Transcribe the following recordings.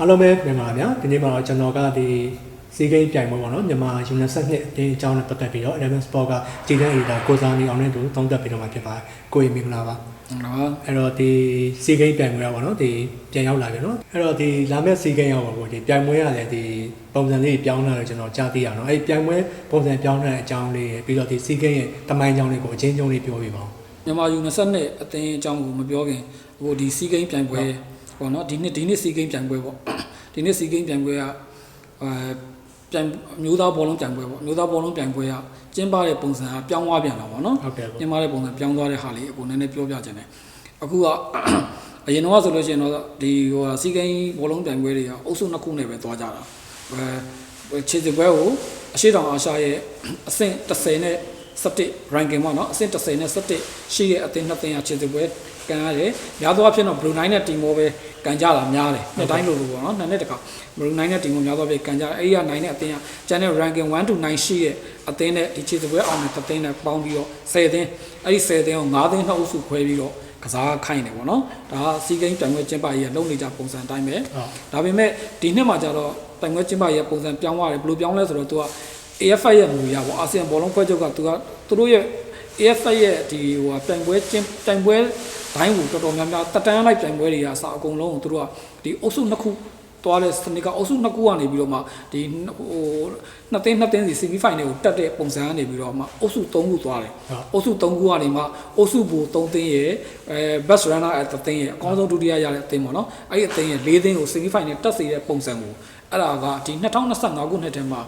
အားလုံးပဲမြန်မာပါဗျာဒီနေ့မှာတော့ကျွန်တော်ကဒီစီးကိန်းပြိုင်ပွဲပေါ့နော်မြန်မာယူနက်ဆက်နှစ်အတင်းအကြောင်းနဲ့ပတ်သက်ပြီးတော့ Eleven Sport ကကြည်တဲ့အေဒါကိုစားနေအောင်နဲ့တူသုံးသပ်ပြီးတော့မှာဖြစ်ပါတယ်ကိုရင်မင်္ဂလာပါနော်အဲ့တော့ဒီစီးကိန်းပြိုင်ပွဲကပေါ့နော်ဒီပြန်ရောက်လာပြီနော်အဲ့တော့ဒီလာမယ့်စီးကိန်းရောက်ပါပေါ့ဒီပြိုင်ပွဲရတယ်ဒီပုံစံလေးပြောင်းလာတော့ကျွန်တော်ကြားသိရအောင်နော်အဲ့ဒီပြိုင်ပွဲပုံစံပြောင်းတဲ့အကြောင်းလေးပြီးတော့ဒီစီးကိန်းရဲ့တမိုင်းအကြောင်းလေးကိုအချင်းချင်းလေးပြောပြပါဦးမြန်မာယူ20နှစ်အသင်းအကြောင်းကိုမပြောခင်ဟိုဒီစီးကိန်းပြိုင်ပွဲ ပေါ့နော်ဒီနှစ်ဒီနှစ်စီးကိန်းပြိုင်ပွဲပေါ့ဒီနှစ်စီးကိန်းပြိုင်ပွဲကအဲပြိုင်အမျိုးသားဘောလုံးပြိုင်ပွဲပေါ့အမျိုးသားဘောလုံးပြိုင်ပွဲကကျင်းပတဲ့ပုံစံကပြောင်းသွားပြန်တာပေါ့နော်ဟုတ်ကဲ့ပေါ့ကျင်းပတဲ့ပုံစံပြောင်းသွားတဲ့ဟာလေးအခုနည်းနည်းပြောပြခြင်းတယ်အခုကအရင်တော့ဆိုလို့ရှိရင်တော့ဒီဟိုစီးကိန်းဘောလုံးပြိုင်ပွဲတွေကအုပ်စုနှစ်ခုနဲ့ပဲသွားကြတာအဲခြေစစ်ပွဲကိုအရှိတောင်အာရှရဲ့အဆင့်30နဲ့17 ranking ပေါ့နော်အဆင့်30နဲ့17ရှိတဲ့အသင်းနှစ်သင်းကခြေစစ်ပွဲ ကန်ရတယ်။များသောအားဖြင့်တော့ Blue Nine နဲ့ Timor ပဲကန်ကြတာများတယ်။နှစ်တိုင်းလိုလိုပေါ့နော်။နှစ်နှစ်တခါ Blue Nine နဲ့ Timor များသောအားဖြင့်ကန်ကြတယ်။အဲဒီက9နဲ့အသင်းကကျန်တဲ့ ranking 1 to 9ရှိတဲ့အသင်းနဲ့ဒီခြေစစ်ပွဲအောင်တဲ့သင်းနဲ့ပေါင်းပြီးတော့10သင်းအဲ့ဒီ10သင်းကို9သင်းနှစ်အုပ်စုခွဲပြီးတော့ကစားခိုင်းတယ်ပေါ့နော်။ဒါကစီးကိန်းတိုင်ဝဲကျင်းပရေးကလုံနေကြပုံစံအတိုင်းပဲဟုတ်ဒါပေမဲ့ဒီနှစ်မှာကျတော့တိုင်ဝဲကျင်းပရေးပုံစံပြောင်းသွားတယ်ဘယ်လိုပြောင်းလဲဆိုတော့သူက AFI ရဲ့မူရပေါ့အာဆီယံဘောလုံးဖွဲ့ချုပ်ကသူကသူတို့ရဲ့ AFI ရဲ့ဒီဟိုတိုင်ပွဲကျင်းတိုင်ပွဲ ဒိုင်းကိုတော်တော်များများတက်တန်းလိုက်တိုင်ပွဲတွေကအစအကုန်လုံးကိုသူတို့ကဒီအုပ်စုနှစ်ခုသွားတဲ့စနစ်ကအုပ်စုနှစ်ခုကနေပြီးတော့မှဒီဟိုနှစ်သိန်းနှစ်သိန်းစီ semi final ကိုတက်တဲ့ပုံစံကနေပြီးတော့မှအုပ်စု၃ခုသွားတယ်အုပ်စု၃ခုကနေမှအုပ်စုဘူ၃သိန်းရဲ့အဲ best runner အသိန်းရဲ့အကောင်းဆုံးဒုတိယရတဲ့အသိန်းပေါ့နော်အဲ့ဒီအသိန်းရဲ့၄သိန်းကို semi final တက်စေတဲ့ပုံစံကိုအဲ့ဒါကဒီ2025ခုနှစ်ထဲမှာ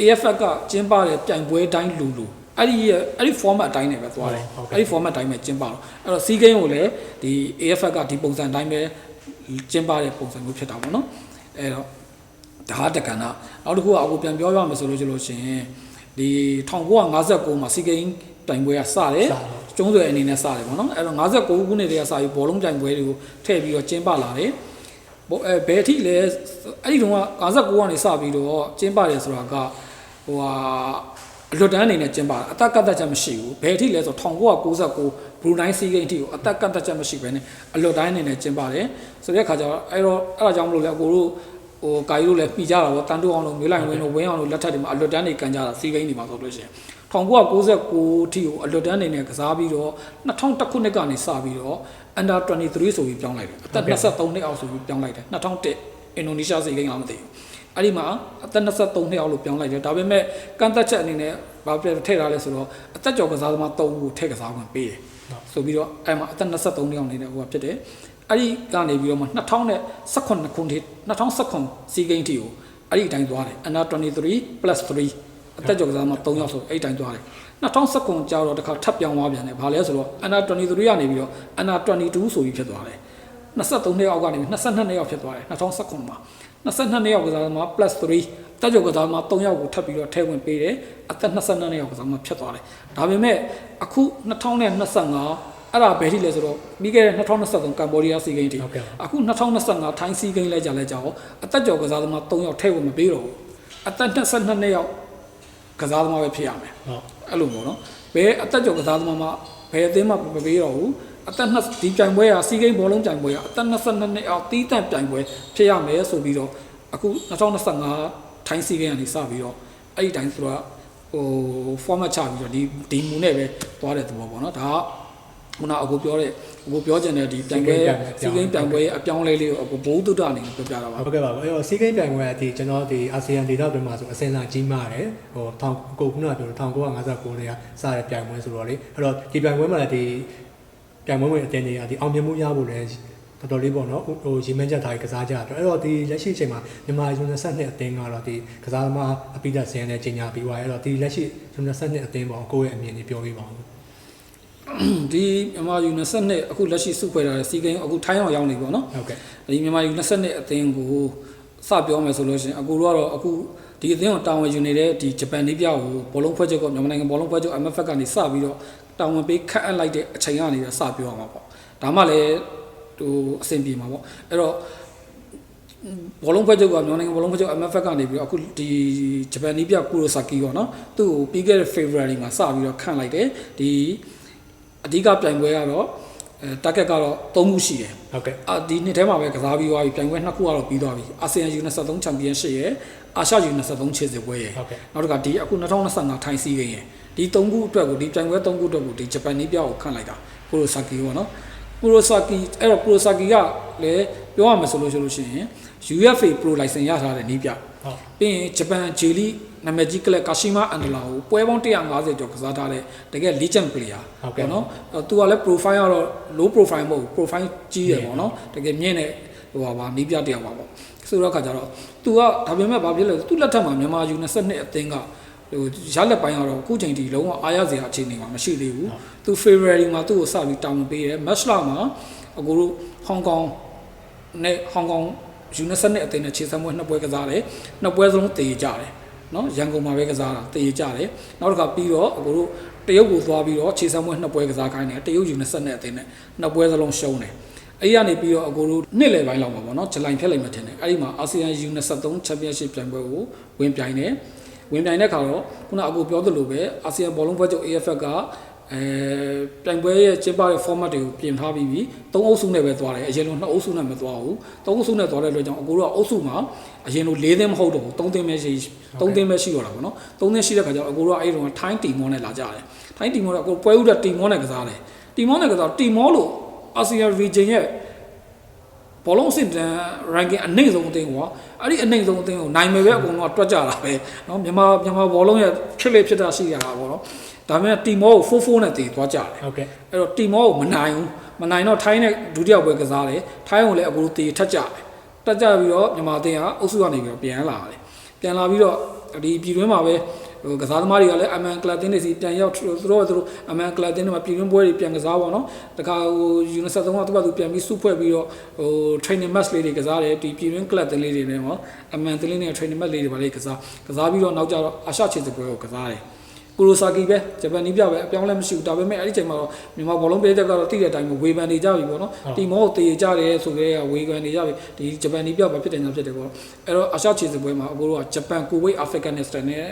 AFF ကကျင်းပတဲ့ပြိုင်ပွဲတိုင်းလူလူ အဲ့ဒီရဲ့အဲ့ဒီ format အတိုင်းနဲ့ပဲသွားတယ်ဟုတ်ကဲ့အဲ့ဒီ format အတိုင်းပဲကျင်းပတော့အဲ့တော့ sea game ကိုလည်းဒီ AFF ကဒီပုံစံအတိုင်းပဲကျင်းပတဲ့ပုံစံမျိုးဖြစ်တာပေါ့နော်အဲ့တော့ဒါကတက္ကနာနောက်တစ်ခုကအခုပြန်ပြောရမယ်ဆိုလို့ရှိလို့ရှိရင်ဒီ1959မှာ sea game ပြိုင်ပွဲကစတယ်စတော့ကျုံးဆွယ်အနေနဲ့စတယ်ပေါ့နော်အဲ့တော့59ခုနှစ်တည်းကစပြီးဘောလုံးပြိုင်ပွဲတွေကိုထည့်ပြီးတော့ကျင်းပလာတယ်ဘောအဲဘယ်အထိလဲအဲ့ဒီတုန်းက59ကနေစပြီးတော့ကျင်းပတယ်ဆိုတာကဟိုဟာအ လွတ်တန်းအနေနဲ့ကျင်းပတာအသက်ကတ်သက်ချက်မရှိဘူးဘယ်အထိလဲဆို1999ဘရူနိုင်းစီဂိမ်းအထိကိုအသက်ကတ်သက်ချက်မရှိဘဲနဲ့အလွတ်တိုင်းအနေနဲ့ကျင်းပတယ်ဆိုတဲ့အခါကျတော့အဲ့တော့အဲ့ဒါကြောင့်မလို့လဲအကိုတို့ဟိုကာကြီးတို့လည်းပြီးကြတာပေါ့တန်တူအောင်တို့မျိုးလိုက်ဝင်းတို့ဝင်းအောင်တို့လက်ထက်တွေမှာအလွတ်တန်းတွေကန်ကြတာစီဂိမ်းတွေမှာဆိုလို့ရှိရင်1999ထိကိုအလွတ်တန်းအနေနဲ့ကစားပြီးတော့2001ခုနှစ်ကနေစပြီးတော့ under 23ဆိုပြီးပြောင်းလိုက်တယ်အသက်23နှစ်အောက်ဆိုပြီးပြောင်းလိုက်တယ်2001အင်ဒိုနီးရှားစီဂိမ်းအောင်မသိဘူး အဲ့ဒီမှာအသက်23နှစ်အောက်လို့ပြောင်းလိုက်တယ်ဒါပေမဲ့ကန့်သက်ချက်အနေနဲ့ဘာပြထည့်ထားလဲဆိုတော့အသက်ကျော်ကစားသမား3ဦးကိုထည့်ကစားခွင့်ပေးတယ်ဆိုပြီးတော့အဲ့မှာအသက်23နှစ်အောက်နေတဲ့ဟိုကဖြစ်တယ်အဲ့ဒီကနေပြီးတော့မှ2018ခုနှစ်2019စီဂိမ်းထိကိုအဲ့ဒီအတိုင်းသွားတယ် under 23 plus 3အသက်ကျော်ကစားမှာ3ယောက်ဆိုအဲ့တိုင်းသွားတယ်2019ကျော်တော့တစ်ခါထပ်ပြောင်းသွားပြန်တယ်ဘာလဲဆိုတော့ under 23ကနေပြီးတော့ under 22ဆိုပြီးဖြစ်သွားတယ်23နှစ်အောက်ကနေပြီး22နှစ်အောက်ဖြစ်သွားတယ်2019မှာ 22နှစ်အောက်ကစားသမား plus 3အသက်ကျော်ကစားသမား3ယောက်ကိုထပ်ပြီးတော့ထည့်ဝင်ပေးတယ်အသက်22နှစ်အောက်ကစားသမားဖြစ်သွားတယ်ဒါပေမဲ့အခု2025အဲ့ဒါဘယ်ထိလဲဆိုတော့ပြီးခဲ့တဲ့2023ကမ်ဘောဒီးယားစီဂိမ်းထိဟုတ်ကဲ့ပါအခု2025ထိုင်းစီဂိမ်းလဲကြလဲကြအောင်အသက်ကျော်ကစားသမား3ယောက်ထည့်ဝင်မပေးတော့ဘူးအသက်22နှစ်ယောက်ကစားသမားပဲဖြစ်ရမယ်ဟုတ်အဲ့လိုပေါ့နော်ဘယ်အသက်ကျော်ကစားသမားမှဘယ်အသင်းမှမပေးတော့ဘူး အသက်နှစ်ဒီပြိုင်ပွဲကစီးကိန်းဘောလုံးပြိုင်ပွဲကအသက်22နှစ်အောက်တီးတန့်ပြိုင်ပွဲဖြစ်ရမယ်ဆိုပြီးတော့အခု2025ထိုင်းစီးကိန်းကနေစပြီးတော့အဲ့ဒီတိုင်းဆိုတော့ဟို format ချပြီးတော့ဒီဒီမူနဲ့ပဲသွားတဲ့သဘောပေါ့နော်ဒါကခုနအကိုပြောတဲ့အကိုပြောချင်တဲ့ဒီပြိုင်ပွဲစီးကိန်းပြိုင်ပွဲရဲ့အပြောင်းအလဲလေးကိုအကိုဘိုးတုဒ္ဒအနေနဲ့ပြောပြတာပါဟုတ်ကဲ့ပါအဲ့တော့စီးကိန်းပြိုင်ပွဲကဒီကျွန်တော်ဒီအာဆီယံဒေသတွင်းမှာဆိုအစင်လာကြီးမားတယ်ဟိုထောင်ကိုခုနကပြော1959နဲ့စတဲ့ပြိုင်ပွဲဆိုတော့လေအဲ့တော့ဒီပြိုင်ပွဲမှာလည်းဒီ ပြိုင်ပွဲဝင်အတင်းတွေကဒီအောင်မြင်မှုရဖို့လည်းတော်တော်လေးပေါ့နော်ဟိုရေမန်းချက်ထားပြီးကစားကြတယ်အဲ့တော့ဒီလက်ရှိအချိန်မှာမြန်မာယူနီဆက်နှစ်အတင်းကတော့ဒီကစားသမားအပိဒတ်ဇင်းနဲ့ကြီးညာပြီးသွားအဲ့တော့ဒီလက်ရှိယူနီဆက်နှစ်အတင်းပေါ့ကိုယ့်ရဲ့အမြင်လေးပြောပြပါဦးဒီမြန်မာယူ22နှစ်အခုလက်ရှိစုဖွဲ့ထားတဲ့စီကိန်းအခုထိုင်းအောင်ရောက်နေပြီပေါ့နော်ဟုတ်ကဲ့ဒီမြန်မာယူ22နှစ်အသင်းကိုစပြောမယ်ဆိုလို့ရှိရင်အခုတို့ကတော့အခုဒီအသင်းကိုတာဝန်ယူနေတဲ့ဒီဂျပန်နေပြကိုဘောလုံးဖွဲ့ချက်ကမြန်မာနိုင်ငံဘောလုံးဖွဲ့ချက် MFF ကနေစပြီးတော့ တာဝန်ပေးခန့်အပ်လိုက်တဲ့အချိန်ကနေပြီးစပြောအောင်ပါပေါ့ဒါမှလည်းဟိုအဆင်ပြေမှာပေါ့အဲ့တော့ဘောလုံးဖွဲ့ချက်ကမြန်မာနိုင်ငံဘောလုံးဖွဲ့ချက် MFF ကနေပြီးတော့အခုဒီဂျပန်နေပြကူရိုဆာကီပေါ့နော်သူ့ကိုပြီးခဲ့တဲ့ February မှာစပြီးတော့ခန့်လိုက်တယ်ဒီအဓိကပြိုင်ပွဲကတော့အဲ target ကတော့3ခုရှိတယ်ဟုတ်ကဲ့အာဒီနှစ်ထဲမှာပဲကစားပြီးသွားပြီပြိုင်ပွဲနှစ်ခုကတော့ပြီးသွားပြီအာဆီယံ U23 ချန်ပီယံရှစ်ရဲ့အာရှ U23 ခြေစစ်ပွဲရဲ့ဟုတ်ကဲ့နောက်တစ်ခါဒီအခု2025ထိုင်းစီးကိန်းရဲ့ ဒီ၃ခုအတွက်ကိုဒီပြိုင်ပွဲ၃ခုအတွက်ကိုဒီဂျပန်နီးပြကိုခန့်လိုက်တာကိုရိုဆာကီပေါ့နော်ကိုရိုဆာကီအဲ့တော့ကိုရိုဆာကီကလည်းပြောရမယ်ဆိုလို့ဆိုလို့ရှိရင် UFA Pro license ရထားတဲ့နီးပြဟုတ်ပြီးရင်ဂျပန်ဂျေလီနာမည်ကြီးကလပ်ကာရှိမာအန်ဒလာကိုပွဲပေါင်း150ကျော်ကစားထားတဲ့တကယ် legend player ဟုတ်ကဲ့ပေါ့နော်အဲ့သူကလည်း profile ကတော့ low profile မဟုတ်ဘူး profile ကြီးတယ်ပေါ့နော်တကယ်မြင့်တဲ့ဟိုပါပါနီးပြတစ်ယောက်ပါပေါ့ဆိုတော့ခါကျတော့သူကဒါပေမဲ့ဘာဖြစ်လဲသူလက်ထက်မှာမြန်မာ U22 အသင်းက ဟိုရလက်ပိုင်းကတော့အခုချိန်ထိလုံးဝအားရစရာအခြေအနေမှာမရှိသေးဘူးသူ February မှာသူ့ကိုစပြီးတောင်းပေးတယ် match လာမှာအကိုတို့ဟောင်ကောင်နဲ့ဟောင်ကောင် U22 အသင်းနဲ့ခြေစမ်းပွဲနှစ်ပွဲကစားတယ်နှစ်ပွဲစလုံးတည်ကြတယ်နော်ရန်ကုန်မှာပဲကစားတာတည်ကြတယ်နောက်တစ်ခါပြီးတော့အကိုတို့တရုတ်ကိုသွားပြီးတော့ခြေစမ်းပွဲနှစ်ပွဲကစားခိုင်းတယ်တရုတ် U22 အသင်းနဲ့နှစ်ပွဲစလုံးရှုံးတယ်အဲ့ဒီကနေပြီးတော့အကိုတို့နှစ်လယ်ပိုင်းလောက်မှာပေါ့နော်ဇူလိုင်ဖြတ်လိုက်မှထင်တယ်အဲ့ဒီမှာအာဆီယံ U23 Championship ပြိုင်ပွဲကိုဝင်ပြိုင်တယ် ဝင်ပြိုင်တဲ့ခါတော့ခုနအကိုပြောသလိုပဲအာဆီယံဘောလုံးပွဲချုပ် AFF ကအဲပြိုင်ပွဲရဲ့ကျင်းပတဲ့ format တွေကိုပြင်ထားပြီးပြီ၃အုပ်စုနဲ့ပဲသွားတယ်အရင်လိုနှစ်အုပ်စုနဲ့မသွားဘူး၃အုပ်စုနဲ့သွားတဲ့အတွက်ကြောင့်အကိုတို့ကအုပ်စုမှာအရင်လို၄သင်းမဟုတ်တော့ဘူး၃သင်းပဲရှိ၃သင်းပဲရှိတော့တာပေါ့နော်၃သင်းရှိတဲ့ခါကျတော့အကိုတို့ကအဲ့ဒီတော့ထိုင်းတီမောနဲ့လာကြတယ်ထိုင်းတီမောကအကိုပွဲဥတဲ့တီမောနဲ့ကစားတယ်တီမောနဲ့ကစားတီမောလို့အာဆီယံ region ရဲ့ ဘောလုံးအဆင့်တန်း ranking အနှိမ့်ဆုံးအသင်းကွာအဲ့ဒီအနှိမ့်ဆုံးအသင်းကိုနိုင်မယ်ပဲအကုန်လုံးကတွက်ကြတာပဲเนาะမြန်မာမြန်မာဘောလုံးရဲ့ဖြစ်လေဖြစ်တာရှိရတာပေါ့နော်ဒါပေမဲ့တီမောကို4-4နဲ့တည်သွားကြတယ် ဟုတ်ကဲ့ အဲ့တော့တီမောကိုမနိုင်ဘူးမနိုင်တော့ထိုင်းနဲ့ဒုတိယပွဲကစားတယ်ထိုင်းကိုလည်းအခုလိုတည်ထက်ကြတယ်တက်ကြပြီးတော့မြန်မာအသင်းကအုပ်စုကနေပြီးတော့ပြန်လာတယ်ပြန်လာပြီးတော့ဒီပြည်တွင်းမှာပဲ ဟိုကစားသမားတွေကလည်းအမန်ကလပ်တင်းတွေစီပြန်ရောက်သူတို့သူတို့အမန်ကလပ်တင်းတွေမှာပြည်တွင်းပွဲတွေပြန်ကစားပါတော့တခါဟိုယူနီဆက်သုံးကသူ့ဘာသူပြန်ပြီးစုဖွဲ့ပြီးတော့ဟို training match လေးတွေကစားတယ်ဒီပြည်တွင်းကလပ်တင်းလေးတွေနဲ့ပေါ့အမန်တင်းလေးနဲ့ training match လေးတွေပါလေးကစားကစားပြီးတော့နောက်ကျတော့အာရှချေစပွဲကိုကစားတယ်ကူရိုဆာကီပဲဂျပန်နီးပြပဲအပြောင်းလဲမရှိဘူးဒါပေမဲ့အဲ့ဒီချိန်မှာတော့မြန်မာဘောလုံးပြည်သက်ကတော့တိတဲ့အတိုင်းပဲဝေဖန်နေကြပြီပေါ့နော်တီမောကိုတည်ကြတယ်ဆိုကြတဲ့ဝေဖန်နေကြပြီဒီဂျပန်နီးပြပဲဖြစ်တယ်ညာဖြစ်တယ်ပေါ့အဲ့တော့အာရှချေစပွဲမှာအကိုတို့ကဂျပန်ကူဝိတ်အာဖဂန်နစ္စတန်နဲ့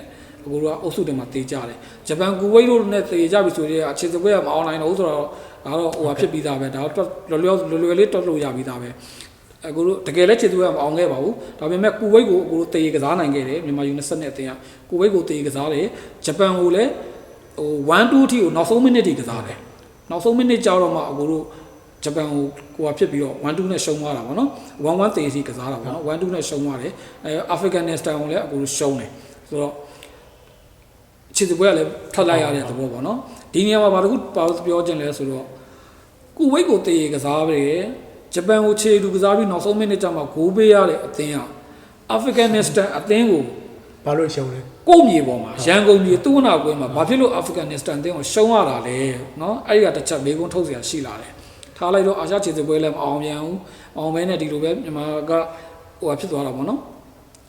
အကိုတို့ကအုပ်စုတွေမှာတည်ကြတယ်ဂျပန်ကူဝိတ်တို့နဲ့တည်ကြပြီဆိုတဲ့အခြေစပွဲကမအောင်နိုင်တော့ဘူးဆိုတော့ဒါတော့ဟိုဟာဖြစ်ပြီးသားပဲဒါတော့လွယ်လွယ်လွယ်လွယ်လေးတွက်လို့ရပြီးသားပဲအကိုတို့တကယ်လည်းခြေသူကမအောင်ခဲ့ပါဘူးဒါပေမဲ့ကူဝိတ်ကိုအကိုတို့တည်ကစားနိုင်ခဲ့တယ်မြန်မာယူ20နဲ့အတင်းကကူဝိတ်ကိုတည်ကစားတယ်ဂျပန်ကိုလည်းဟို1 2အထိကိုနောက်ဆုံးမိနစ်ထိကစားတယ်နောက်ဆုံးမိနစ်ကြာတော့မှအကိုတို့ဂျပန်ကိုကိုကဖြစ်ပြီးတော့1 2နဲ့ရှုံးသွားတာပေါ့နော်1 1တည်စီကစားတာပေါ့နော်1 2နဲ့ရှုံးသွားတယ်အဲအာဖဂန်နစ္စတန်ကိုလည်းအကိုတို့ရှုံးတယ်ဆိုတော့ ခြေသူပွဲကလည်းထွက်လိုက်ရတဲ့သဘောပေါ့နော်ဒီနေရာမှာဘာတစ်ခုပါလို့ပြောချင်လဲဆိုတော့ ကူဝိတ်ကိုတည်ကစားပဲဂျပန်ကိုခြေလူကစားပြီးနောက်ဆုံးမိနစ်ကျမှဂိုးပေးရတဲ့အသင်းကအာဖဂန်နစ္စတန်အသင်းကို ဘာလို့ရှုံးလဲ ကိုယ့်မြေပေါ်မှာရန်ကုန်မြေသူ့နာကွင်းမှာဘာဖြစ်လို့အာဖဂန်နစ္စတန်အသင်းကိုရှုံးရတာလဲเนาะအဲ့ဒီကတစ်ချက်မေးခွန်းထုတ်เสียရှိလာတယ်ထားလိုက်တော့အာရှခြေစစ်ပွဲလည်းမအောင်ပြန်ဘူးအောင်မဲနဲ့ဒီလိုပဲမြန်မာကဟိုဟာဖြစ်သွားတာပေါ့နော်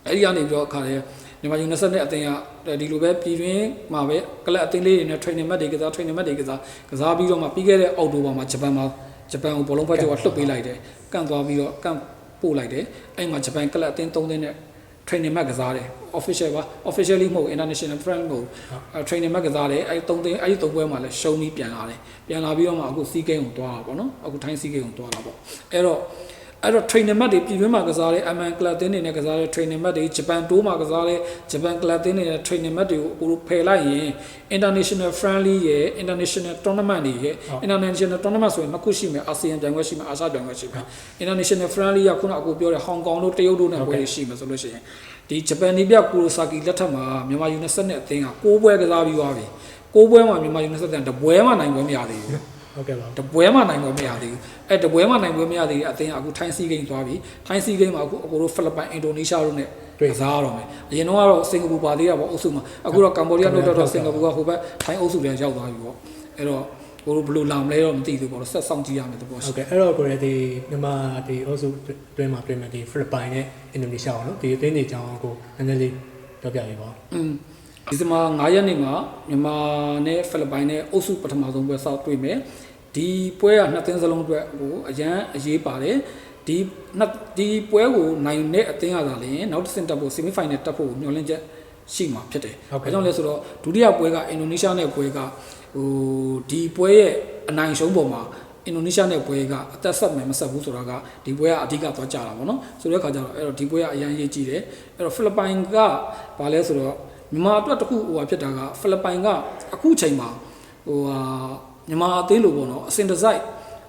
အဲ့ဒီကနေပြီးတော့အခါလေ မြန်မာယူ20နဲ့အသင်းကဒီလိုပဲပြည်တွင်းမှာပဲကလပ်အသင်းလေးတွေနဲ့ training match တွေကစား training match တွေကစားကစားပြီးတော့မှပြီးခဲ့တဲ့အောက်တိုဘာမှာဂျပန်မှာဂျပန်ကိုဘောလုံးဖက်ကျော်ကလှုပ်ပေးလိုက်တယ်ကန့်သွားပြီးတော့ကန့်ပို့လိုက်တယ်အဲ့မှာဂျပန်ကလပ်အသင်း3သင်းနဲ့ training match ကစားတယ် official ပါ officially မဟုတ် international friend မဟုတ် training match ကစားတယ်အဲ့3သင်းအဲ့ဒီ3ပွဲမှာလည်းရှုံးပြီးပြန်လာတယ်ပြန်လာပြီးတော့မှအခုစီးကိန်းကိုတွားတာပေါ့နော်အခုထိုင်းစီးကိန်းကိုတွားတာပေါ့အဲ့တော့ အဲ့တော့ training match တွေပြည်တွင်းမှာကစားတဲ့ MN club တင်းတွေနဲ့ကစားတဲ့ training match တွေဂျပန်တိုးမှာကစားတဲ့ဂျပန် club တင်းတွေနဲ့ training match တွေကိုအခုလိုဖယ်လိုက်ရင် international friendly ရဲ့ international tournament တွေရဲ့ international tournament ဆိုရင်နှစ်ခုရှိမယ်အာဆီယံပြိုင်ပွဲရှိမယ်အာရှပြိုင်ပွဲရှိမယ် international friendly ကခုနအခုပြောတဲ့ဟောင်ကောင်တို့တရုတ်တို့နဲ့ပွဲတွေရှိမယ်ဆိုလို့ရှိရင်ဒီဂျပန်နီးပြကူရိုဆာကီလက်ထက်မှာမြန်မာယူ20နဲ့အသင်းက6ပွဲကစားပြီးသွားပြီ6ပွဲမှာမြန်မာယူ20တန်တပွဲမှနိုင်ပွဲမရသေးဘူး ဟုတ်ကဲ့ပါတပွဲမှနိုင်ပွဲမရသေးဘူးအဲတပွဲမှနိုင်ပွဲမရသေးတဲ့အသင်းကအခုထိုင်းစီးဂိမ်းသွားပြီထိုင်းစီးဂိမ်းမှာအခုအကိုတို့ဖိလစ်ပိုင်အင်ဒိုနီးရှားတို့နဲ့ကစားရတော့မယ်အရင်တော့ကတော့စင်ကာပူပါသေးတာပေါ့အုပ်စုမှာအခုတော့ကမ္ဘောဒီးယားတို့တော့စင်ကာပူကဟိုဘက်ထိုင်းအုပ်စုလည်းရောက်သွားပြီပေါ့အဲ့တော့ကိုတို့ဘယ်လိုလာမလဲတော့မသိဘူးပေါ့ဆက်ဆောင်ကြည့်ရမယ်တဘောရှိဟုတ်ကဲ့အဲ့တော့ကိုရဒီမြန်မာဒီအုပ်စုတွင်းမှာပြင်မယ်ဒီဖိလစ်ပိုင်နဲ့အင်ဒိုနီးရှားပေါ့နော်ဒီအသင်းတွေအကြောင်းကိုနည်းနည်းလေးပြောပြပေးပါဦး อืมဒီစမှာ9ရက်နေ့မှာမြန်မာနဲ့ဖိလစ်ပိုင်နဲ့အုပ်စုပထမဆုံးပွဲစောက်တွေ့မယ်ဒီပွဲကနှစ်သင်းစလုံးအတွက်ဟိုအရန်အရေးပါတယ်ဒီနှစ်ဒီပွဲကိုနိုင်တဲ့အသင်းရတာလည်းနောက်တစ်ဆင့်တက်ဖို့ semi final တက်ဖို့ညှော်လင့်ချက်ရှိမှာဖြစ်တယ်။ဘာကြောင့်လဲဆိုတော့ဒုတိယပွဲကအင်ဒိုနီးရှားနဲ့ပွဲကဟိုဒီပွဲရဲ့အနိုင်ရှုံးပေါ်မှာအင်ဒိုနီးရှားနဲ့ပွဲကအသက်ဆက်မယ်မဆက်ဘူးဆိုတာကဒီပွဲကအဓိကသွားကြတာပေါ့နော်ဆိုတဲ့အခါကျတော့အဲ့တော့ဒီပွဲကအရင်ရေးကြည့်တယ်အဲ့တော့ဖိလစ်ပိုင်ကဘာလဲဆိုတော့ မြန်မာအတွက်တစ်ခုဟိုဟာဖြစ်တာကဖိလစ်ပိုင်ကအခုချိန်မှာဟိုဟာမြန်မာအသင်းလိုပေါ့နော်အစင်တစိုက်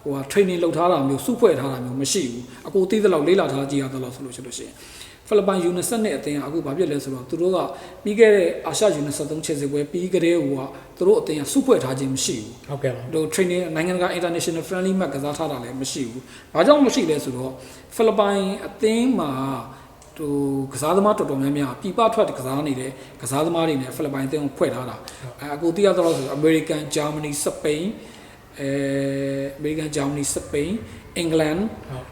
ဟိုဟာ training လုပ်ထားတာမျိုးစုဖွဲ့ထားတာမျိုးမရှိဘူးအကူသိသလောက်လေးလာထားကြည့်ရသလောက်ဆိုလို့ရှိလို့ရှိရင်ဖိလစ်ပိုင်ယူနီဆက်နဲ့အသင်းကအခုဘာဖြစ်လဲဆိုတော့သူတို့ကပြီးခဲ့တဲ့အာရှယူနီဆက်သုံးခြေစစ်ပွဲပြီးကြတဲ့ဟိုကသူတို့အသင်းကစုဖွဲ့ထားခြင်းမရှိဘူးဟုတ်ကဲ့ပါတို့ training နိုင်ငံတကာ international friendly match ကစားထားတာလည်းမရှိဘူး။ဘာကြောင့်မရှိလဲဆိုတော့ဖိလစ်ပိုင်အသင်းမှာ ဟိုကစားသမားတော်တော်များများပြပထွက်ကစားနေတဲ့ကစားသမားတွေနဲ့ဖိလစ်ပိုင်အသင်းကိုဖွဲ့ထားတာ။အဲအကိုသိရတော့ဆို American, Germany, Spain အဲ American, Germany, Spain, England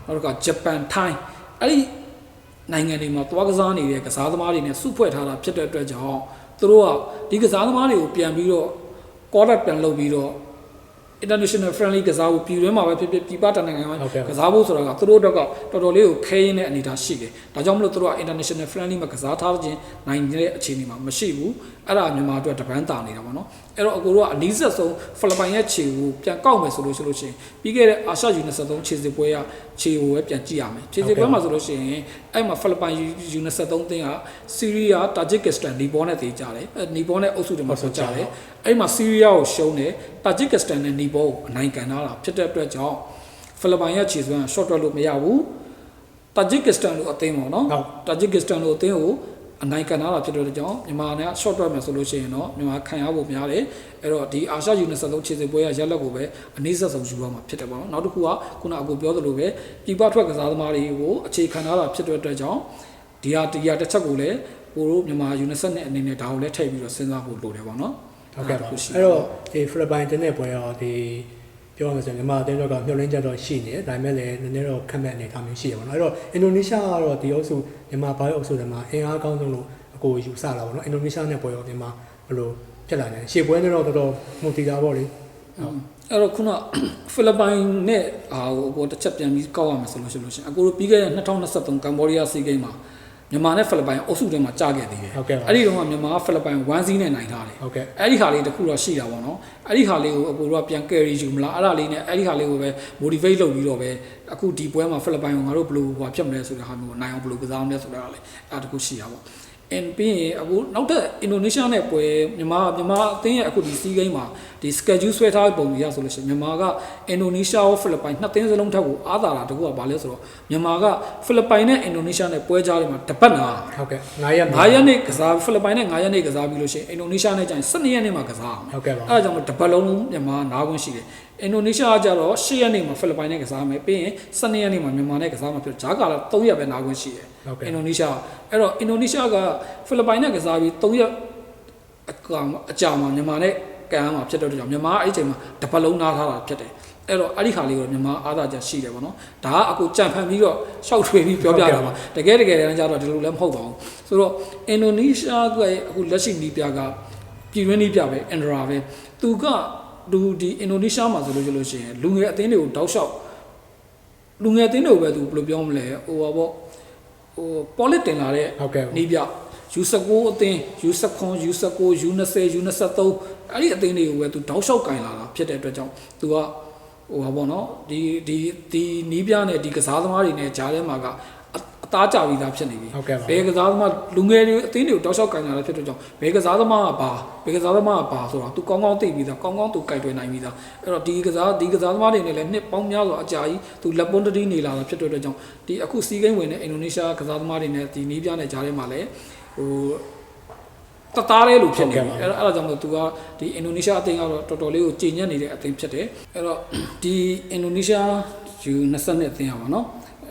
ဟုတ်နောက်ကဂျပန်ထိုင်းအဲ့ဒီနိုင်ငံတွေမှာသွားကစားနေတဲ့ကစားသမားတွေနဲ့စုဖွဲ့ထားတာဖြစ်တဲ့အတွက်ကြောင့်သူတို့ကဒီကစားသမားတွေကိုပြန်ပြီးတော့ call up ပြန်လုပ်ပြီးတော့ international friendly ကစားဖို့ပြည်တွင်းမှာပဲဖြစ်ဖြစ်ပြည်ပတနိုင်ငံမှာဟုတ်ကဲ့ပါကစားဖို့ဆိုတာကသူတို့တော့ကတော်တော်လေးကိုခဲရင်းတဲ့အနေအထားရှိတယ်။ဒါကြောင့်မလို့သူတို့က international friendly မှာကစားထားခြင်းနိုင်တဲ့အခြေအနေမှာမရှိဘူး။အဲ့ဒါမြန်မာအတွက်တပန်းတာနေတာပေါ့နော်။အဲ့တော့အကိုတို့ကအနီးဆက်ဆုံးဖိလစ်ပိုင်ရဲ့ခြေကိုပြန်ကောက်မယ်ဆိုလို့ရှိလို့ရှိရင်ပြီးခဲ့တဲ့အာရှယူ23ခြေစစ်ပွဲကခြေကိုပဲပြန်ကြည့်ရမယ်။ခြေစစ်ပွဲမှာဆိုလို့ရှိရင်အဲ့မှာဖိလစ်ပိုင်ယူ23တင်းကဆီးရီးယားတာဂျစ်ကစ္စတန်နီပေါ်နဲ့တည်ကြတယ်။အဲနီပေါ်နဲ့အုပ်စုတွေမှာဆိုကြတယ်။ အဲ့မှာဆီးရီးယားကိုရှုံးတယ်တာဂျစ်ကစ္စတန်နဲ့နီပေါ်ကိုအနိုင်ကန်ထားတာဖြစ်တဲ့အတွက်ကြောင့်ဖိလစ်ပိုင်ရဲ့ခြေစွမ်း short တွက်လို့မရဘူး။တာဂျစ်ကစ္စတန်လို့အသင်းပေါ့နော်ဟုတ်တာဂျစ်ကစ္စတန်လို့အသင်းကိုအနိုင်ကန်ထားတာဖြစ်တဲ့အတွက်ကြောင့်မြန်မာနဲ့ short တွက်မယ်ဆိုလို့ရှိရင်တော့မြန်မာခံရဖို့များတယ်။အဲ့တော့ဒီအာရှယူ23ခြေစစ်ပွဲရရက်လက်ကိုပဲအနည်းဆက်ဆုံးယူရမှာဖြစ်တယ်ပေါ့နော်။နောက်တစ်ခုကခုနအကိုပြောသလိုပဲပြည်ပထွက်ကစားသမားတွေကိုအခြေခံထားတာဖြစ်တဲ့အတွက်ကြောင့်ဒီဟာဒီဟာတစ်ချက်ကိုလည်းကိုတို့မြန်မာယူနီဆက်နဲ့အနေနဲ့ဒါကိုလည်းထည့်ပြီးတော့စဉ်းစားဖို့လိုတယ်ပေါ့နော်။ ဟုတ်ကဲ့ပါဒါတစ်ခုရှိအဲ့တော့ဒီဖိလစ်ပိုင်တင်းတဲ့ပွဲရောဒီပြောရမယ်ဆိုရင်မြန်မာအသင်းတော့ကမျှော်လင့်ချက်တော့ရှိနေတယ်ဒါပေမဲ့လည်းနည်းနည်းတော့ခက်မဲ့အနေအထားမျိုးရှိရပါတော့အဲ့တော့အင်ဒိုနီးရှားကတော့ဒီအုပ်စုမြန်မာဘိုင်းအုပ်စုတွေမှာအင်အားကောင်းဆုံးလို့အကိုယူဆလာပါတော့အင်ဒိုနီးရှားနဲ့ပွဲရောဒီမှာဘယ်လိုဖြစ်လာလဲရှေ့ပွဲနဲ့တော့တော်တော်မှုတည်တာပေါ့လေအဲ့တော့ခုနဖိလစ်ပိုင်နဲ့အာဟိုကိုတစ်ချက်ပြန်ပြီးကောက်ရမယ်ဆိုလို့ရှိလို့ရှိရင်အကိုတို့ပြီးခဲ့တဲ့2023ကမ်ဘောဒီးယားစီးဂိမ်းမှာ မြန်မာနဲ့ဖိလစ်ပိုင်အုပ်စုထဲမှာကြာခဲ့သေးတယ်ဟုတ်ကဲ့ပါအဲ့ဒီတော့ကမြန်မာကဖိလစ်ပိုင်1 0နဲ့နိုင်ထားတယ်ဟုတ်ကဲ့အဲ့ဒီခါလေးတစ်ခုတော့ရှိတာပေါ့နော်အဲ့ဒီခါလေးကိုအကိုတို့ကပြန် carry ယူမလားအဲ့ဒါလေးနဲ့အဲ့ဒီခါလေးကိုပဲ motivate လုပ်ပြီးတော့ပဲအခုဒီပွဲမှာဖိလစ်ပိုင်ကိုငါတို့ဘယ်လိုဟိုဖြစ်မလဲဆိုတဲ့ဟာမျိုးကိုနိုင်အောင်ဘယ်လိုကစားမလဲဆိုတာကလည်းအဲ့ဒါတစ်ခုရှိတာပေါ့အင်ပြီးရင်အခုနောက်ထပ်အင်ဒိုနီးရှားနဲ့ပွဲမြန်မာမြန်မာအသင်းရဲ့အခုဒီစီးဂိမ်းမှာ ဒီ schedule ဆွဲထားတဲ့ပုံကြီးရဆိုလို့ရှိရင်မြန်မာကအင်ဒိုနီးရှားရောဖိလစ်ပိုင်နှစ်သင်းစလုံးထက်ကိုအားသာတာတကူကဘာလဲဆိုတော့မြန်မာကဖိလစ်ပိုင်နဲ့အင်ဒိုနီးရှားနဲ့ပွဲကြားတွေမှာတပတ်နာဟုတ်ကဲ့9ရက်9ရက်နေ့ကစားဖိလစ်ပိုင်နဲ့9ရက်နေ့ကစားပြီးလို့ရှိရင်အင်ဒိုနီးရှားနဲ့ကျရင်12ရက်နေ့မှာကစားအောင်ဟုတ်ကဲ့ပါအဲဒါကြောင့်မို့တပတ်လုံးမြန်မာနားခွင့်ရှိတယ်အင်ဒိုနီးရှားကကြတော့10ရက်နေ့မှာဖိလစ်ပိုင်နဲ့ကစားမယ်ပြီးရင်12ရက်နေ့မှာမြန်မာနဲ့ကစားမှာဖြစ်ဂျာကာလာ3ရက်ပဲနားခွင့်ရှိတယ်ဟုတ်ကဲ့အင်ဒိုနီးရှားအဲ့တော့အင်ဒိုနီးရှားကဖိလစ်ပိုင်နဲ့ကစားပြီး3ရက်အကောင်အကြာမှာမြန်မာနဲ့ ကန်ရမှာဖြစ်တဲ့အတွက်ကြောင့်မြန်မာကအဲ့ဒီချိန်မှာတပတ်လုံးနားထားတာဖြစ်တယ်အဲ့တော့အဲ့ဒီခါလေးကိုမြန်မာအားသာချက်ရှိတယ်ပေါ့နော်ဒါကအခုကြံဖန်ပြီးတော့ရှောက်ထွေပြီးပြောပြတာပါတကယ်တကယ်တမ်းကျတော့ဒီလိုလည်းမဟုတ်ပါဘူးဆိုတော့အင်ဒိုနီးရှားကအခုလက်ရှိနီးပြကပြည်တွင်းနီးပြပဲအန်ဒရာပဲသူကလူဒီအင်ဒိုနီးရှားမှာဆိုလို့ရှိလို့ရှိရင်လူငယ်အသင်းတွေကိုတောက်လျှောက်လူငယ်အသင်းတွေကိုပဲသူဘယ်လိုပြောမလဲဟိုပါပေါ့ဟိုပေါ်လစ်တင်လာတဲ့ဟုတ်ကဲ့နီးပြ U19 အသင်း U19 U19 U20 U23 အဲ့ဒီအသင်းတွေကိုပဲသူတောက်လျှောက်ကင်လာတာဖြစ်တဲ့အတွက်ကြောင့်သူကဟိုပါပေါ့နော်ဒီဒီဒီနီးပြနဲ့ဒီကစားသမားတွေနဲ့ဂျားထဲမှာကအအသားကြပြီးသားဖြစ်နေပြီဟုတ်ကဲ့ပါဘယ်ကစားသမားလူငယ်တွေအသင်းတွေကိုတောက်လျှောက်ကင်လာတဲ့ဖြစ်တဲ့ကြောင့်ဘယ်ကစားသမားကဘာဘယ်ကစားသမားကဘာဆိုတာသူကောင်းကောင်းသိပြီးသားကောင်းကောင်းသူကင်တွယ်နိုင်ပြီးသားအဲ့တော့ဒီကစားဒီကစားသမားတွေနဲ့လည်းနှစ်ပေါင်းများစွာအကြာကြီးသူလက်ပွန်းတတိနေလာတာဖြစ်တဲ့အတွက်ကြောင့်ဒီအခုစီးကိန်းဝင်တဲ့အင်ဒိုနီးရှားကစားသမားတွေနဲ့ဒီနီးပြနဲ့ဂျားထဲမှာလည်း ဟိုတသားလေးလို့ဖြစ်နေပြီအဲ့တော့အဲ့ဒါကြောင့်မို့သူကဒီအင်ဒိုနီးရှားအသင်းကတော့တော်တော်လေးကိုကြည်ညက်နေတဲ့အသင်းဖြစ်တယ်အဲ့တော့ဒီအင်ဒိုနီးရှားယူ22 အသင်းอ่ะဗောနော်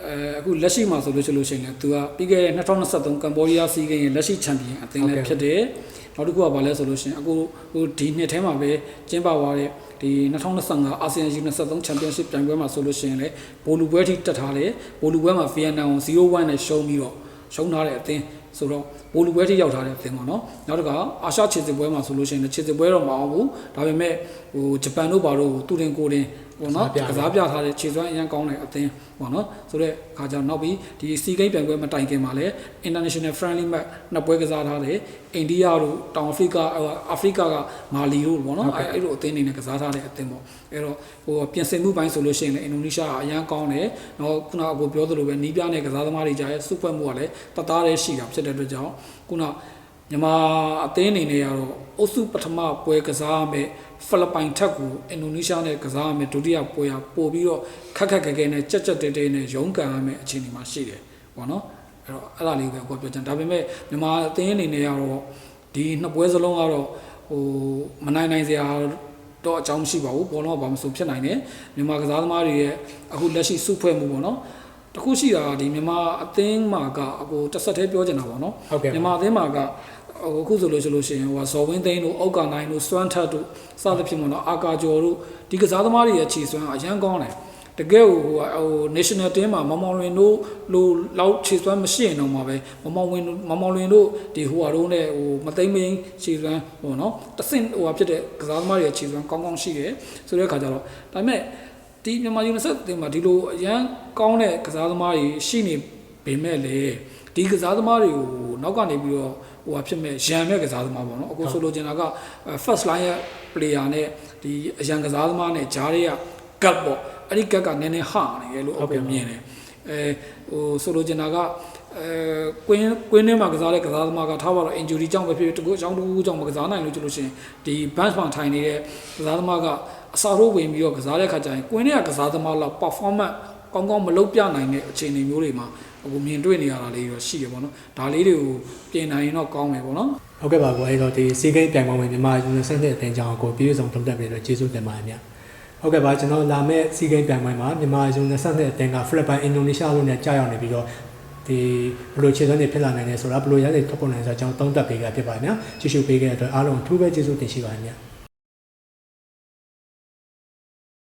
အဲအခုလက်ရှိမှာဆိုလို့ရှိလို့ရှိရင်လည်းသူကပြီးခဲ့တဲ့2023ကမ်ဘောဒီးယားစီးဂိမ်းရဲ့လက်ရှိချန်ပီယံအသင်းလည်းဖြစ်တယ်နောက်တစ်ခုကဘာလဲဆိုလို့ရှိရင်အခုဟိုဒီနှစ်ထဲမှာပဲကျင်းပသွားတဲ့ဒီ2025အာဆီယံ U23 ချန်ပီယံရှစ်ပြိုင်ပွဲမှာဆိုလို့ရှိရင်လည်းဘိုလူပွဲထိတက်ထားတယ်ဘိုလူပွဲမှာဗီယက်နမ်ကို0-1နဲ့ရှုံးပြီးတော့ရှုံးထားတဲ့အသင်း ဆိုတော့ဘိုလူပွဲထိရောက်ထားတဲ့အသင်းပေါ့နော်နောက်တစ်ခါအာရှခြေစစ်ပွဲမှာဆိုလို့ရှိရင်လည်းခြေစစ်ပွဲတော့မအောင်ဘူးဒါပေမဲ့ဟိုဂျပန်တို့ဘာတို့သူတင်ကိုတင်ပေါ့နော်ကစားပြထားတဲ့ခြေစွမ်းအရန်ကောင်းတဲ့အသင်းပေါ့နော်ဆိုတော့ခါကြောင့်နောက်ပြီးဒီစီဂိမ်းပြိုင်ပွဲမတိုင်ခင်မှာလည်း international friendly match နှစ်ပွဲကစားထားတယ်အိန္ဒိယတို့တောင်အာဖရိကအာဖရိကကမာလီတို့ပေါ့နော်အဲအဲ့လိုအသင်းတွေနဲ့ကစားထားတဲ့အသင်းပေါ့အဲ့တော့ဟိုပြင်ဆင်မှုပိုင်းဆိုလို့ရှိရင်လည်းအင်ဒိုနီးရှားကအရန်ကောင်းတယ်တော့ခုနကအခုပြောသလိုပဲနီးပြနဲ့ကစားသမားတွေကြားရဲ့စုဖွဲ့မှုကလည်းတသားတည်းရှိတာဖြစ်တဲ့အတွက်ကြောင့်ခုနမြန်မာအသင်းအနေနဲ့ကတော့အုပ်စုပထမပွဲကစားရမယ် ဖိလစ်ပိုင်ထက်ကိုအင်ဒိုနီးရှားနဲ့ကစားရမယ်ဒုတိယပွဲကပို့ပြီးတော့ခက်ခက်ခဲခဲနဲ့ကြက်ကြက်တဲတဲနဲ့ရုန်းကန်ရမယ်အခြေအနေမှာရှိတယ်ပေါ့နော်အဲ့တော့အဲ့ဒါလေးပဲကိုပြောချင်ဒါပေမဲ့မြန်မာအသင်းအနေနဲ့ကတော့ဒီနှစ်ပွဲစလုံးကတော့ဟိုမနိုင်နိုင်စရာတော့အကြောင်းမရှိပါဘူးဘောလုံးကဘာမှမဆိုဖြစ်နိုင်တယ်မြန်မာကစားသမားတွေရဲ့အခုလက်ရှိစုဖွဲ့မှုပေါ့နော်တခုရှိတာကဒီမြန်မာအသင်းမှာကအကိုတစ်ဆက်တည်းပြောချင်တာပေါ့နော်ဟုတ်ကဲ့မြန်မာအသင်းမှာကဟို အခုဆိုလို့ဆိုလို့ရှိရင်ဟိုကဇော်ဝင်းသိန်းတို့အောက်ကနိုင်တို့စွမ်းထတ်တို့စသဖြင့်ပေါ့နော်အာကာကျော်တို့ဒီကစားသမားတွေရဲ့ခြေစွမ်းအရန်ကောင်းတယ်တကယ်ဟိုဟိုဟို national team မှာမမောင်လွင်တို့လိုလောက်ခြေစွမ်းမရှိရင်တော့မှာပဲမမောင်ဝင်မမောင်လွင်တို့ဒီဟိုဟာတို့နဲ့ဟိုမသိမ့်မင်းခြေစွမ်းဟိုနော်တဆင့်ဟိုဟာဖြစ်တဲ့ကစားသမားတွေရဲ့ခြေစွမ်းကောင်းကောင်းရှိတယ်ဆိုတဲ့အခါကျတော့ဒါပေမဲ့ဒီမြန်မာယူနီဆက်တင်မှာဒီလိုအရန်ကောင်းတဲ့ကစားသမားတွေရှိနေပေမဲ့လေဒီကစားသမားတွေကိုနောက်ကနေပြီးတော့ ဟိုဟာဖြစ်မဲ့ရန်မဲ့ကစားသမားပေါ့နော်အခုဆိုလိုချင်တာက first line ရဲ့ player နဲ့ဒီအရန်ကစားသမားနဲ့ဂျားတွေက gut ပေါ့အဲ့ဒီ gut ကနည်းနည်းဟာနေတယ်လို့အခုမြင်တယ်အဲဟိုဆိုလိုချင်တာကအဲကွင်းကွင်းထဲမှာကစားတဲ့ကစားသမားကထားပါတော့ injury ကြောင့်ပဲဖြစ်ဖြစ်တကူအကြောင်းတကူကြောင့်မကစားနိုင်လို့ကျလို့ရှိရင်ဒီ bench မှာထိုင်နေတဲ့ကစားသမားကအစာထိုးဝင်ပြီးတော့ကစားတဲ့ခါကျရင်ကွင်းထဲကကစားသမားလောက် performance ကောင်းကောင်းမလုပ်ပြနိုင်တဲ့အခြေအနေမျိုးတွေမှာအခုမြင်တွေ့နေရတာလေးတော့ရှိတယ်ပေါ့နော်ဒါလေးတွေကိုပြင်နိုင်ရင်တော့ကောင်းမယ်ပေါ့နော်ဟုတ်ကဲ့ပါကိုအဲ့တော့ဒီစီဂိမ်းပြိုင်ပွဲဝင်မြန်မာယူနီဆန်တဲ့အသင်းကြောင်းကိုပြည်စုံသုံးသပ်ပြီးတော့ကျေးဇူးတင်ပါတယ်ဗျဟုတ်ကဲ့ပါကျွန်တော်လာမယ့်စီဂိမ်းပြိုင်ပွဲမှာမြန်မာယူနီဆန်တဲ့အသင်းကဖိလစ်ပိုင်အင်ဒိုနီးရှားတို့နဲ့ကြာရောက်နေပြီးတော့ဒီဘယ်လိုခြေစွမ်းတွေဖြစ်လာနိုင်လဲဆိုတာဘယ်လိုရတဲ့ထုတ်ပေါ်နိုင်လဲဆိုတာကျွန်တော်သုံးသပ်ပေးခဲ့ဖြစ်ပါတယ်ဗျကျေးဇူးပေးခဲ့တဲ့အတွက်အားလုံးအထူးပဲကျေးဇူးတင်ရှိပါတယ်ဗျ